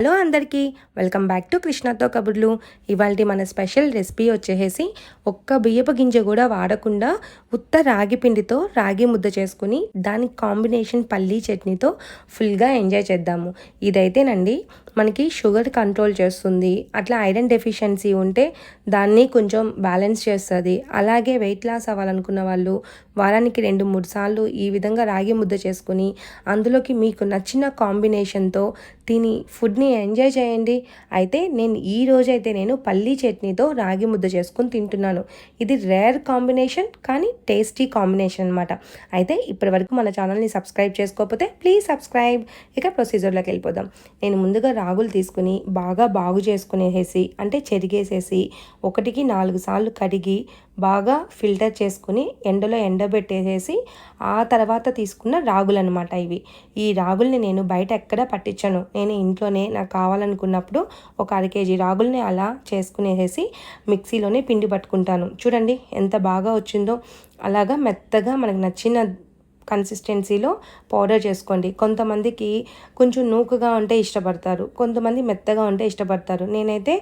Hello అందరికీ welcome back to కృష్ణతో కబుర్లు. ఇవాళ మన స్పెషల్ రెసిపీ వచ్చేసి ఒక్క బియ్యపు గింజ కూడా వాడకుండా ఉత్త రాగి పిండితో రాగి ముద్ద చేసుకుని దాని కాంబినేషన్ పల్లీ చట్నీతో ఫుల్గా ఎంజాయ్ చేద్దాము. ఇదైతేనండి మనకి షుగర్ కంట్రోల్ చేస్తుంది. అట్లా ఐరన్ డెఫిషియన్సీ ఉంటే దాన్ని కొంచెం బ్యాలెన్స్ చేస్తుంది. అలాగే వెయిట్ లాస్ అవ్వాలనుకున్న వాళ్ళు వారానికి రెండు మూడు సార్లు ఈ విధంగా రాగి ముద్ద చేసుకుని అందులోకి మీకు నచ్చిన కాంబినేషన్తో తిని ఫుడ్ని ఎంజాయ్ చేయండి. అయితే నేను ఈ రోజైతే నేను పల్లీ చట్నీతో రాగి ముద్ద చేసుకుని తింటున్నాను. ఇది రేర్ కాంబినేషన్ కానీ టేస్టీ కాంబినేషన్ అనమాట అయితే ఇప్పటి వరకు మన ఛానల్ని సబ్స్క్రైబ్ చేసుకోకపోతే ప్లీజ్ సబ్స్క్రైబ్. ఇక ప్రొసీజర్లోకి వెళ్ళిపోదాం. నేను ముందుగా రాగులు తీసుకుని బాగా బాగు చేసుకునేసేసి అంటే చెరిగేసేసి ఒకటికి నాలుగు సార్లు కడిగి బాగా ఫిల్టర్ చేసుకుని ఎండలో ఎండబెట్టేసేసి ఆ తర్వాత తీసుకున్న రాగులు అనమాట ఇవి. ఈ రాగుల్ని నేను బయట ఎక్కడ పట్టించాను. నేను ఇంట్లోనే నాకు కావాలనుకున్నప్పుడు ఒక అర కేజీ రాగుల్ని అలా చేసుకునేసేసి మిక్సీలోనే పిండి పట్టుకుంటాను. చూడండి ఎంత బాగా వచ్చిందో. అలాగా మెత్తగా మనకు నచ్చిన కన్సిస్టెన్సీలో పౌడర్ చేసుకోండి. కొంతమందికి కొంచెం నూకగా ఉంటే ఇష్టపడతారు. కొంతమంది మెత్తగా ఉంటే ఇష్టపడతారు. నేనైతే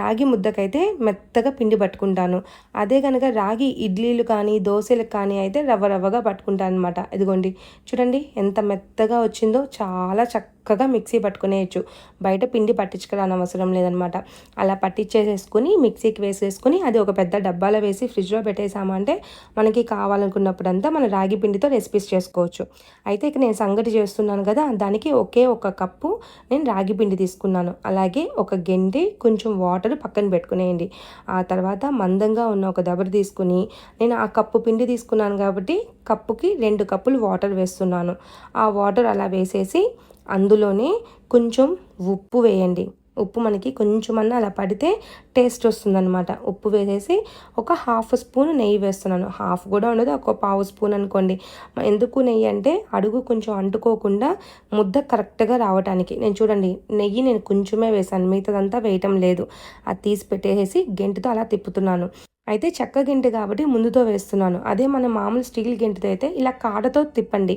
రాగి ముద్దకైతే మెత్తగా పిండి పట్టుకుంటాను. అదే కనుక రాగి ఇడ్లీలు కానీ దోశలకు కానీ అయితే రవ్వ రవ్వగా పట్టుకుంటాను అనమాట ఇదిగోండి. చూడండి ఎంత మెత్తగా వచ్చిందో చాలా చక్కగా మిక్సీ పట్టుకునేయచ్చు. బయట పిండి పట్టించుకోవడానికి అవసరం లేదనమాట అలా పట్టించేసేసుకుని మిక్సీకి వేసేసుకుని అది ఒక పెద్ద డబ్బాలో వేసి ఫ్రిడ్జ్లో పెట్టేసామంటే మనకి కావాలనుకున్నప్పుడంతా మన రాగి పిండితో రెసిపీస్ చేసుకోవచ్చు. అయితే ఇక నేను సంగటి చేస్తున్నాను కదా దానికి ఒకే ఒక కప్పు నేను రాగి పిండి తీసుకున్నాను. అలాగే ఒక గెండి కొంచెం వాటర్ పక్కన పెట్టుకునేయండి. ఆ తర్వాత మందంగా ఉన్న ఒక దబరి తీసుకుని నేను ఆ కప్పు పిండి తీసుకున్నాను కాబట్టి కప్పుకి రెండు కప్పులు వాటర్ వేస్తున్నాను. ఆ వాటర్ అలా వేసేసి అందులోనే కొంచెం ఉప్పు వేయండి. ఉప్పు మనకి కొంచెమన్నా అలా పడితే టేస్ట్ వస్తుందన్నమాట. ఉప్పు వేసేసి ఒక హాఫ్ స్పూన్ నెయ్యి వేస్తున్నాను. హాఫ్ కూడా ఉండదు ఒక పావు స్పూన్ అనుకోండి. ఎందుకు నెయ్యి అంటే అడుగు కొంచెం అంటుకోకుండా ముద్ద కరెక్ట్గా రావడానికి నేను చూడండి నెయ్యి నేను కొంచెమే వేసాను మిగతాదంతా వేయటం లేదు. అది తీసి పెట్టేసి గెంటుతో అలా తిప్పుతున్నాను. అయితే చెక్క గింటి కాబట్టి ముందుతో వేస్తున్నాను. అదే మన మామూలు స్టీల్ గింటతో అయితే ఇలా కాడతో తిప్పండి.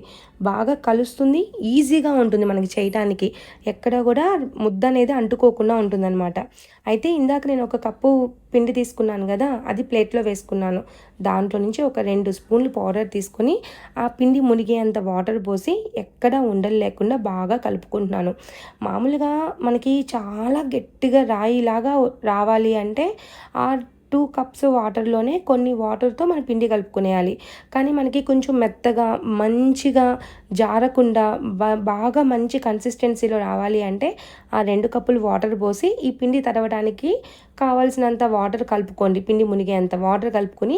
బాగా కలుస్తుంది ఈజీగా ఉంటుంది మనకి చేయటానికి. ఎక్కడ కూడా ముద్ద అనేది అంటుకోకుండా ఉంటుందన్నమాట. అయితే ఇందాక నేను ఒక కప్పు పిండి తీసుకున్నాను కదా అది ప్లేట్లో వేసుకున్నాను. దాంట్లో నుంచి ఒక రెండు స్పూన్లు పౌడర్ తీసుకొని ఆ పిండి మునిగేంత వాటర్ పోసి ఎక్కడ ఉండలు లేకుండా బాగా కలుపుకుంటున్నాను. మామూలుగా మనకి చాలా గట్టిగా రాయిలాగా రావాలి అంటే ఆ టూ కప్స్ వాటర్లోనే కొన్ని వాటర్తో మన పిండి కలుపుకునేయాలి. కానీ మనకి కొంచెం మెత్తగా మంచిగా జారకుండా బాగా మంచి కన్సిస్టెన్సీలో రావాలి అంటే ఆ రెండు కప్పులు వాటర్ పోసి ఈ పిండి తడవడానికి కావాల్సినంత వాటర్ కలుపుకోండి. పిండి మునిగేంత వాటర్ కలుపుకొని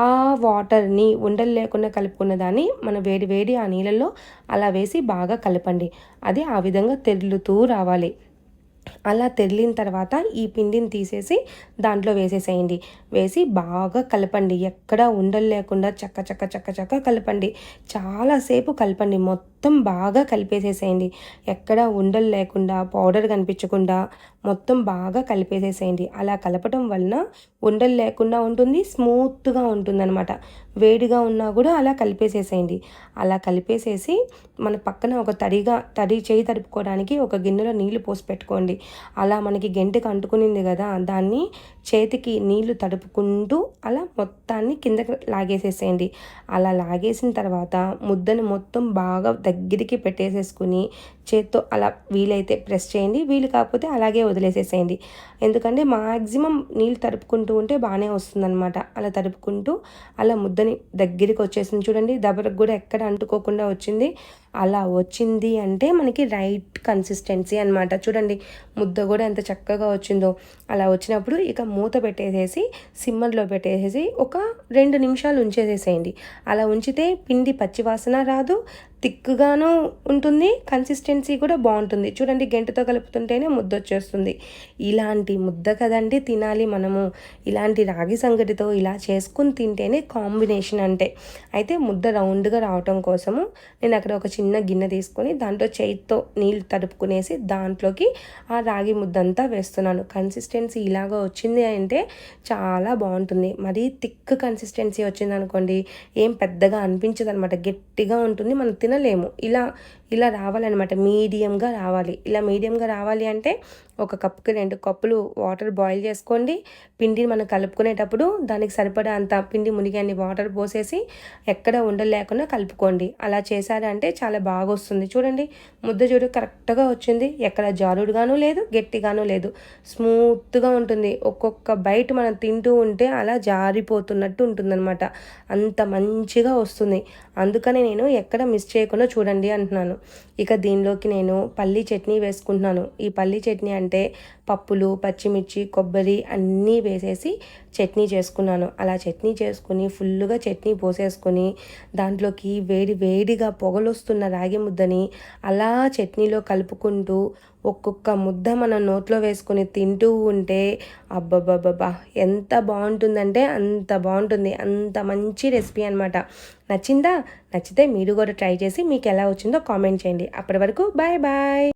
ఆ వాటర్ని ఉండలు లేకుండా కలుపుకున్న దాన్ని మన వేడి వేడి ఆ నీళ్ళల్లో అలా వేసి బాగా కలపండి. అది ఆ విధంగా తెరులుతూ రావాలి. అలా తెరిలిన తర్వాత ఈ పిండిని తీసేసి దాంట్లో వేసేసేయండి. వేసి బాగా కలపండి. ఎక్కడ ఉండలు లేకుండా చక్క చక్క చక్క చక్క కలపండి. చాలాసేపు కలపండి. మొత్తం బాగా కలిపేసేసేయండి. ఎక్కడ ఉండలు లేకుండా పౌడర్ కనిపించకుండా మొత్తం బాగా కలిపేసేసేయండి. అలా కలపటం వలన ఉండలు లేకుండా ఉంటుంది స్మూత్గా ఉంటుంది అనమాట వేడిగా ఉన్నా కూడా అలా కలిపేసేసేయండి. అలా కలిపేసేసి మన పక్కన ఒక తడిగా తడి చేయి తడుపుకోవడానికి ఒక గిన్నెలో నీళ్ళు పోసి పెట్టుకోండి. అలా మనకి గెంటికి అంటుకునింది కదా దాన్ని చేతికి నీళ్ళు తడుపుకుంటూ అలా మొత్తాన్ని కిందకి లాగేసేసేయండి. అలా లాగేసిన తర్వాత ముద్దని మొత్తం బాగా దగ్గరికి పెట్టేసేసుకుని చేత్తో అలా వీలైతే ప్రెస్ చేయండి. వీలు కాకపోతే అలాగే వదిలేసేసేయండి. ఎందుకంటే మ్యాక్సిమం నీళ్ళు తడుపుకుంటూ ఉంటే బాగానే వస్తుందన్నమాట. అలా తడుపుకుంటూ అలా ముద్దని దగ్గరికి వచ్చేసింది చూడండి. దబరకు కూడా ఎక్కడ అంటుకోకుండా వచ్చింది. అలా వచ్చింది అంటే మనకి రైట్ కన్సిస్టెన్సీ అనమాట చూడండి ముద్ద కూడా ఎంత చక్కగా వచ్చిందో. అలా వచ్చినప్పుడు ఇక మూత పెట్టేసేసి సిమ్మర్లో పెట్టేసేసి ఒక రెండు నిమిషాలు ఉంచేసేసేయండి. అలా ఉంచితే పిండి పచ్చివాసన రాదు. థిక్గాను ఉంటుంది కన్సిస్టెన్సీ కూడా బాగుంటుంది. చూడండి గెంటతో కలుపుతుంటేనే ముద్ద వచ్చేస్తుంది ఇలాంటి ముద్ద కదండి తినాలి మనము. ఇలాంటి రాగి సంగటితో ఇలా చేసుకుని తింటేనే కాంబినేషన్ అంటే. అయితే ముద్ద రౌండ్గా రావటం కోసము నేను అక్కడ ఒక చిన్న గిన్నె తీసుకొని దాంట్లో చేతితో నీళ్ళు తడుపుకునేసి దాంట్లోకి ఆ రాగి ముద్దంతా వేస్తున్నాను. కన్సిస్టెన్సీ ఇలాగా వచ్చింది అంటే చాలా బాగుంటుంది. మరీ థిక్ కన్సిస్టెన్సీ వచ్చింది అనుకోండి ఏం పెద్దగా అనిపించదు అనమాట గట్టిగా ఉంటుంది మనం తినలేము ఇలా ఇలా రావాలన్నమాట మీడియంగా రావాలి. ఇలా మీడియంగా రావాలి అంటే ఒక కప్పుకి రెండు కప్పులు వాటర్ బాయిల్ చేసుకోండి. పిండిని మనం కలుపుకునేటప్పుడు దానికి సరిపడా అంత పిండి మునిగాన్ని వాటర్ పోసేసి ఎక్కడ ఉండలేకుండా కలుపుకోండి. అలా చేశారంటే చాలా బాగా వస్తుంది. చూడండి ముద్ద చూడు కరెక్ట్గా వచ్చింది. ఎక్కడ జారుడుగాను లేదు గట్టిగాను లేదు. స్మూత్గా ఉంటుంది. ఒక్కొక్క బయట మనం తింటూ ఉంటే అలా జారిపోతున్నట్టు ఉంటుందన్నమాట. అంత మంచిగా వస్తుంది. అందుకని నేను ఎక్కడ మిస్ చేయకుండా చూడండి అంటున్నాను. ఇక దీనిలోకి నేను పల్లీ చట్నీ వేసుకుంటున్నాను. ఈ పల్లీ చట్నీ అంటే పప్పులు పచ్చిమిర్చి కొబ్బరి అన్నీ వేసేసి చట్నీ చేసుకున్నాను. అలా చట్నీ చేసుకుని ఫుల్గా చట్నీ పోసేసుకొని దాంట్లోకి వేడి వేడిగా పొగలొస్తున్న రాగి ముద్దని అలా చట్నీలో కలుపుకుంటూ ఒక్కొక్క ముద్ద మనం నోట్లో వేసుకొని తింటూ ఉంటే అబ్బబ్బబ్బబ్బా! ఎంత బాగుంటుందంటే అంత బాగుంటుంది. అంత మంచి రెసిపీ అనమాట నచ్చిందా? నచ్చితే మీరు కూడా ట్రై చేసి మీకు ఎలా వచ్చిందో కామెంట్ చేయండి. అప్పటి వరకు బాయ్ బాయ్!